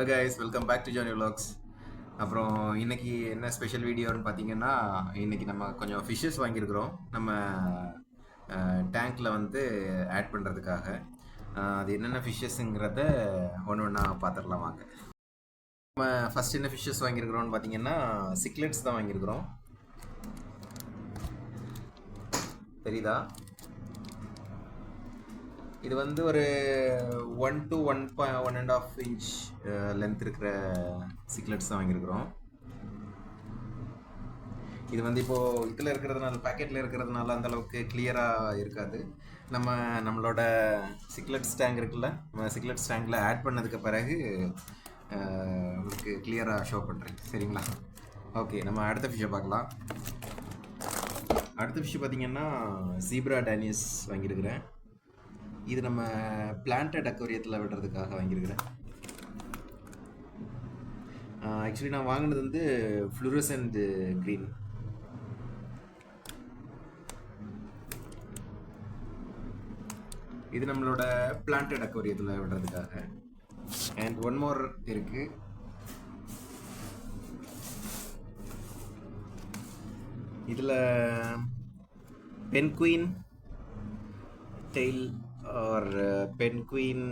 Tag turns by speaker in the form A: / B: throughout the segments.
A: Hello guys welcome back to Johnny vlogs. அப்புறம் இன்னைக்கு என்ன ஸ்பெஷல் வீடியோன்னு பார்த்தீங்கன்னா இன்னைக்கு நம்ம கொஞ்சம் ஃபிஷ்ஷஸ் வாங்கியிருக்கிறோம். நம்ம டேங்க்கில் வந்து ஆட் பண்ணுறதுக்காக அது என்னென்ன ஃபிஷ்ஷஸ்ங்கிறத ஒன்று ஒன்றா பார்த்துடலாம் வாங்க. நம்ம ஃபஸ்ட் என்ன ஃபிஷ்ஷஸ் வாங்கியிருக்கிறோம்னு பார்த்தீங்கன்னா சிக்லெட்ஸ் தான் வாங்கியிருக்கிறோம். தெரியுதா? இது வந்து ஒரு one to one one and half inch length இருக்கிற சிக்லெட்ஸ் தான் வாங்கியிருக்கிறோம். இது வந்து இப்போது இதில் இருக்கிறதுனால பேக்கெட்டில் இருக்கிறதுனால அந்த அளவுக்கு கிளியராக இருக்காது. நம்ம நம்மளோட சிக்லெட்ஸ் டேங்க் இருக்குல்ல நம்ம சிக்லெட்ஸ் டேங்கில் ஆட் பண்ணதுக்கு பிறகு uh, உங்களுக்கு கிளியராக ஷோ பண்ணுறேன் சரிங்களா? ஓகே நம்ம அடுத்த ஃபிஷ்ஷை பார்க்கலாம். அடுத்த ஃபிஷ் பார்த்தீங்கன்னா ஜீப்ரா டேனியஸ் வாங்கியிருக்கிறேன். இது நம்ம பிளான்டட் அக்வரியத்தில் விடுறதுக்காக வாங்கியிருக்கிறேன். ஆக்சுவலி நான் வாங்கினது வந்து ஃப்ளூரசன்ட் க்ரீன் இது நம்மளோட பிளான்டட் அக்வரியத்தில் விடுறதுக்காக அண்ட் ஒன் மோர் இருக்கு. இதில் penguin tail or penguin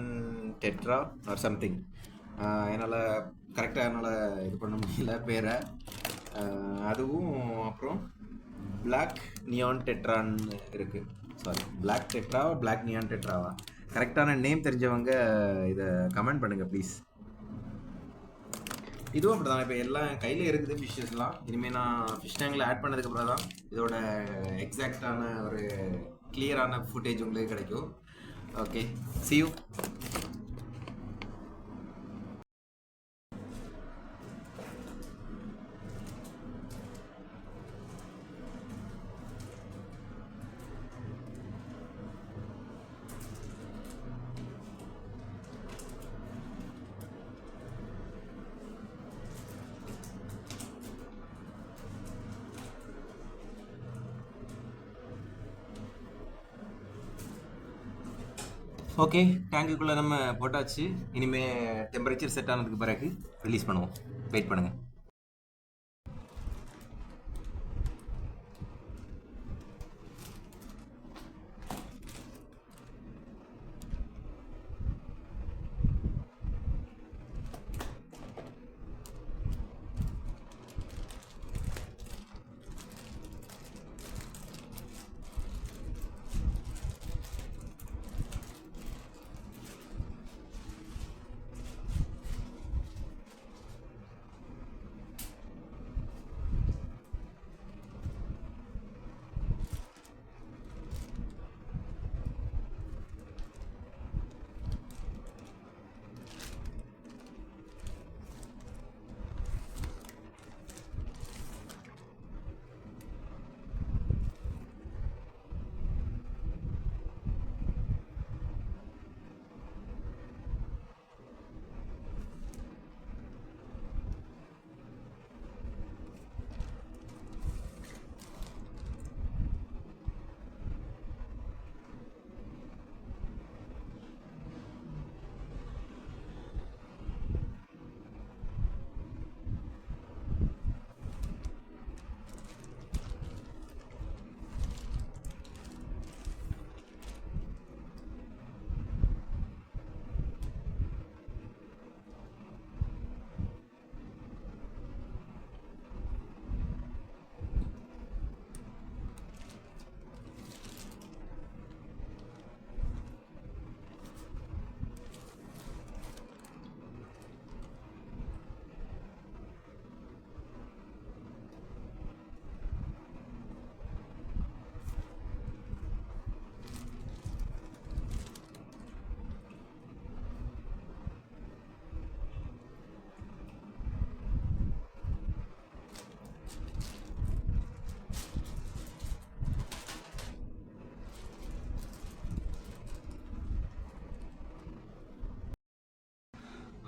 A: tetra or something என்னால் கரெக்டாக என்னால் இது பண்ண முடியல பேரை. அதுவும் அப்புறம் பிளாக் நியான் டெட்ரான்னு இருக்குது sorry black tetra black neon டெட்ராவா கரெக்டான நேம் தெரிஞ்சவங்க இதை கமெண்ட் பண்ணுங்கள் ப்ளீஸ் இதுவும் அப்படி தான் இப்போ எல்லாம் கையில் இருக்குது ஃபிஷ்ஷஸ்லாம் இனிமேல் நான் ஃபிஷ் டேங்கில் ஆட் பண்ணதுக்கப்புறம் தான் இதோட எக்ஸாக்டான ஒரு கிளியரான ஃபுட்டேஜ் உங்களுக்கு கிடைக்கும். ஓகே see you ஓகே டேங்குக்குள்ளே நம்ம போட்டாச்சு. இனிமேல் டெம்பரேச்சர் செட் ஆனதுக்கு பிறகு ரிலீஸ் பண்ணுவோம். வெயிட் பண்ணுங்கள்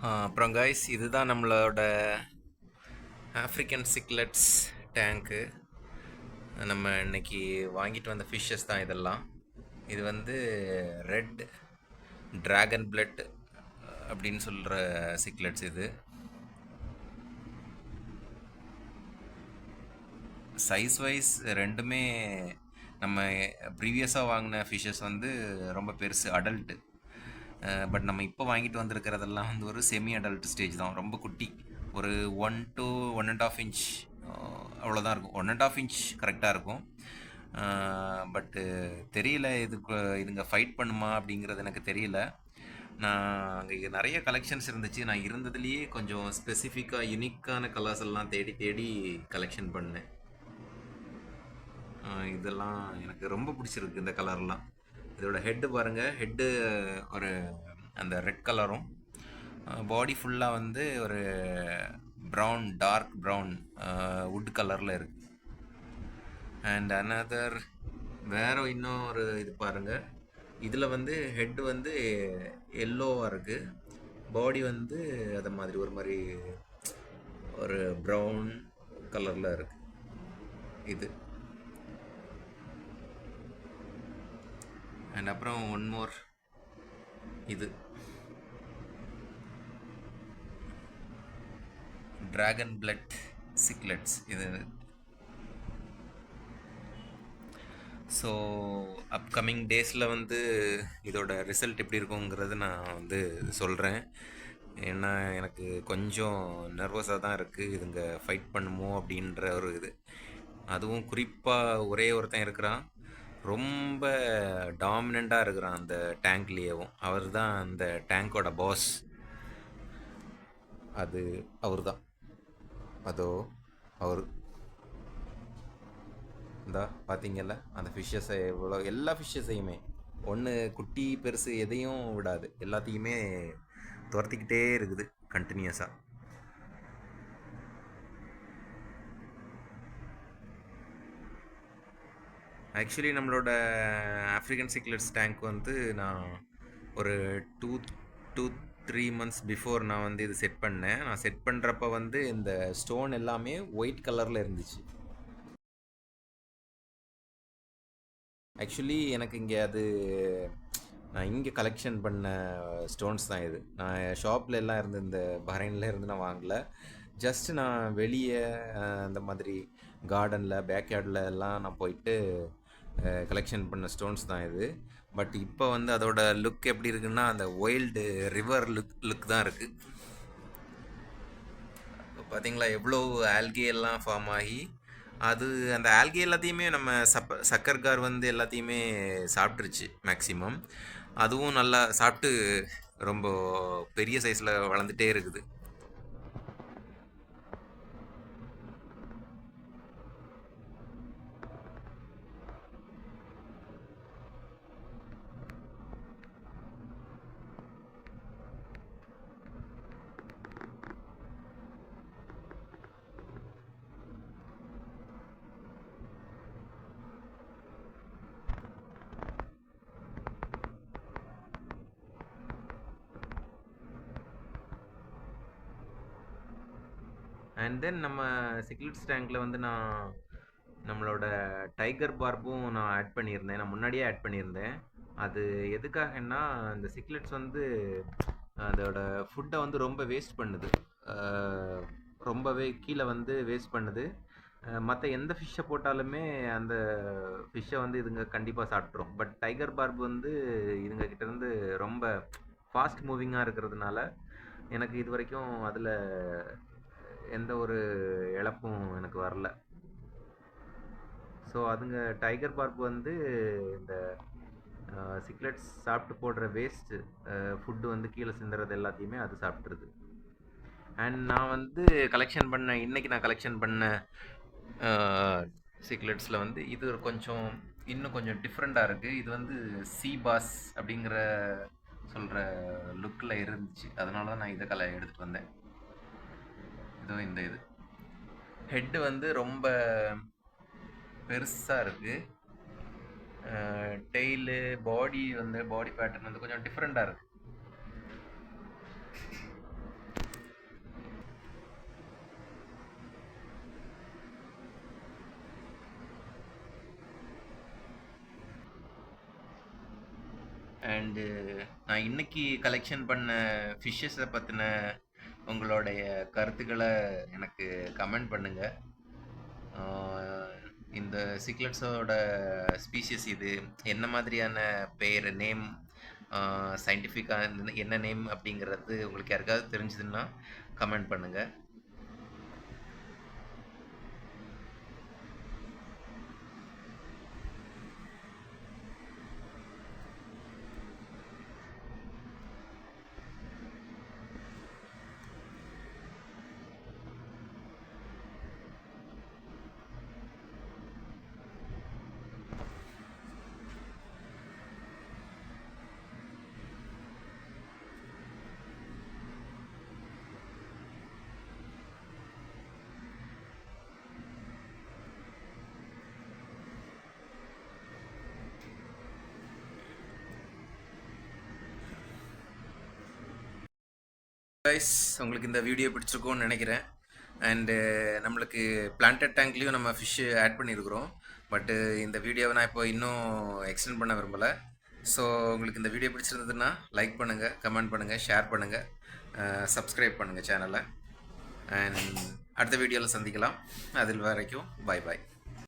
A: அப்புறம் கைஸ் இதுதான் நம்மளோட ஆஃப்ரிக்கன் சிக்லெட்ஸ் டேங்க்கு நம்ம இன்னைக்கு வாங்கிட்டு வந்த ஃபிஷ்ஷஸ் தான் இதெல்லாம். இது வந்து ரெட் ட்ராகன் பிளட் அப்படின்னு சொல்கிற சிக்லெட்ஸ் இது. சைஸ் வைஸ் ரெண்டுமே நம்ம ப்ரீவியஸாக வாங்கின ஃபிஷ்ஷஸ் வந்து ரொம்ப பெருசு அடல்ட்டு பட் நம்ம இப்போ வாங்கிட்டு வந்திருக்கிறதெல்லாம் வந்து ஒரு செமி அடல்ட் ஸ்டேஜ் தான். ரொம்ப குட்டி. ஒரு one to one and half inch அவ்வளோதான் இருக்கும். ஒன் அண்ட் ஆஃப் இன்ச் கரெக்டாக இருக்கும். பட்டு தெரியல இதுக்கு இதுங்க ஃபைட் பண்ணுமா அப்படிங்கிறது எனக்கு தெரியல. நான் அங்கே நிறைய கலெக்ஷன்ஸ் இருந்துச்சு. நான் இருந்ததுலேயே கொஞ்சம் ஸ்பெசிஃபிக்காக யுனிக்கான கலர்ஸ் எல்லாம் தேடி தேடி கலெக்ஷன் பண்ணேன். இதெல்லாம் எனக்கு ரொம்ப பிடிச்சிருக்கு இந்த கலர்லாம் இதோட ஹெட்டு பாருங்கள் ஹெட்டு ஒரு அந்த ரெட் கலரும் பாடி ஃபுல்லாக வந்து ஒரு ப்ரௌன் டார்க் ப்ரௌன் வுட் கலரில் இருக்கு. அண்ட் அனதர் வேற இன்னும் ஒரு இது பாருங்கள் இதில் வந்து ஹெட் வந்து எல்லோவாக இருக்குது பாடி வந்து அதை மாதிரி ஒரு மாதிரி ஒரு ப்ரௌன் கலரில் இருக்குது இது. அண்ட் அப்புறம் ஒன் மோர் இது. ட்ராகன் பிளட் சிக்லெட்ஸ் இது. ஸோ அப்கமிங் டேஸில் வந்து இதோட ரிசல்ட் எப்படி இருக்குங்கிறது நான் வந்து சொல்கிறேன் ஏன்னா எனக்கு கொஞ்சம் நர்வஸாக தான் இருக்குது இதுங்க ஃபைட் பண்ணுமோ அப்படின்ற ஒரு இது. அதுவும் குறிப்பாக ஒரே ஒருத்தன் இருக்கிறான். ரொம்ப டாமினண்ட்டாக இருக்கிறான் அந்த டேங்க்லேயேவும் அவர் தான் அந்த டேங்கோட பாஸ் அது அவர் தான் அதோ அவர். இந்தா பார்த்தீங்கல்ல அந்த ஃபிஷ்ஷஸை எவ்வளோ எல்லா ஃபிஷ்ஷஸையுமே ஒன்று குட்டி பெருசு எதையும் விடாது. எல்லாத்தையுமே துரத்திக்கிட்டே இருக்குது கண்டினியூஸாக ஆக்சுவலி நம்மளோட ஆஃப்ரிக்கன் சிக்லெட்ஸ் டேங்க் வந்து நான் ஒரு two two three months before நான் வந்து இது செட் பண்ணேன். நான் செட் பண்ணுறப்ப வந்து இந்த ஸ்டோன் எல்லாமே ஒயிட் கலரில் இருந்துச்சு. ஆக்சுவலி எனக்கு இங்கே அது நான் இங்கே கலெக்ஷன் பண்ண ஸ்டோன்ஸ் தான் இது. நான் ஷாப்பில் எல்லாம் இருந்து இந்த பஹ்ரைனில் இருந்து நான் வாங்கலை. ஜஸ்ட் நான் வெளியே அந்த இந்த மாதிரி கார்டனில் பேக்யார்டில் எல்லாம் நான் போயிட்டு கலெக்ஷன் பண்ண ஸ்டோன்ஸ் தான் இது. பட் இப்போ வந்து அதோட லுக் எப்படி இருக்குன்னா அந்த ஒயில்டு ரிவர் லுக் லுக் தான் இருக்குது பார்த்தீங்களா எவ்வளோ ஆல்கே எல்லாம் ஃபார்ம் ஆகி அது அந்த ஆல்கே எல்லாத்தையுமே நம்ம சப்ப சக்கர்கார் வந்து எல்லாத்தையுமே சாப்பிட்ருச்சு மேக்ஸிமம் அதுவும் நல்லா சாப்பிட்டு ரொம்ப பெரிய சைஸில் வளர்ந்துட்டே இருக்குது. அண்ட் தென் நம்ம சிக்லெட்ஸ் டேங்க்கில் வந்து நான் நம்மளோட டைகர் பார்பும் நான் ஆட் பண்ணியிருந்தேன். நான் முன்னாடியே ஆட் பண்ணியிருந்தேன். அது எதுக்காகன்னா இந்த சிக்லெட்ஸ் வந்து அதோட ஃபுட்டை வந்து ரொம்ப வேஸ்ட் பண்ணுது. ரொம்பவே கீழே வந்து வேஸ்ட் பண்ணுது. மற்ற எந்த ஃபிஷ்ஷை போட்டாலுமே அந்த ஃபிஷ்ஷை வந்து இதுங்க கண்டிப்பாக சாப்பிட்ரும் பட் டைகர் பார்ப் வந்து இதுங்க கிட்டேருந்து ரொம்ப ஃபாஸ்ட் மூவிங்காக இருக்கிறதுனால எனக்கு இது வரைக்கும் அதில் எந்த ஒரு இழப்பும் எனக்கு வரல. ஸோ அதுங்க டைகர் பார்க் வந்து இந்த சிக்லெட்ஸ் சாப்பிட்டு போடுற வேஸ்ட்டு ஃபுட்டு வந்து கீழே சிந்துறது எல்லாத்தையுமே அது சாப்பிட்ருது அண்ட் நான் வந்து கலெக்ஷன் பண்ண இன்னைக்கு நான் கலெக்ஷன் பண்ண சிக்லெட்ஸில் வந்து இது கொஞ்சம் இன்னும் கொஞ்சம் டிஃப்ரெண்ட்டாக இருக்குது இது வந்து சி பாஸ் அப்படிங்கிற சொல்கிற லுக்கில் இருந்துச்சு. அதனால தான் நான் இதை கலை எடுத்துகிட்டு வந்தேன். இதுவும் இந்த இது. ஹெட்டு வந்து ரொம்ப பெருசாக இருக்குது டெய்லு பாடி வந்து பாடி பேட்டர்ன் வந்து கொஞ்சம் டிஃப்ரெண்ட்டாக இருக்குது அண்டு நான் இன்னைக்கு கலெக்ஷன் பண்ண ஃபிஷ்ஷஸை பற்றின உங்களுடைய கருத்துக்களை எனக்கு கமெண்ட் பண்ணுங்கள் இந்த சிக்லட்ஸோட ஸ்பீஷிஸ் இது என்ன மாதிரியான பேர் நேம் சயின்டிஃபிக்காக என்ன நேம் அப்படிங்கிறது உங்களுக்கு யாருக்காவது தெரிஞ்சதுன்னா கமெண்ட் பண்ணுங்கள் கைஸ் உங்களுக்கு இந்த வீடியோ பிடிச்சிருக்கும்னு நினைக்கிறேன். அண்டு uh, நம்மளுக்கு பிளான்டட் டேங்க்லேயும் நம்ம ஃபிஷ்ஷு ஆட் பண்ணியிருக்கிறோம் பட்டு uh, இந்த வீடியோவை நான் இப்போ இன்னும் எக்ஸ்டெண்ட் பண்ண விரும்பலை. ஸோ உங்களுக்கு இந்த வீடியோ பிடிச்சிருந்ததுன்னா லைக் பண்ணுங்கள் கமெண்ட் பண்ணுங்கள் ஷேர் பண்ணுங்கள் சப்ஸ்கிரைப் uh, பண்ணுங்கள் சேனலை அண்ட் அடுத்த வீடியோவில் சந்திக்கலாம். அதில் வரைக்கும் பாய் பாய்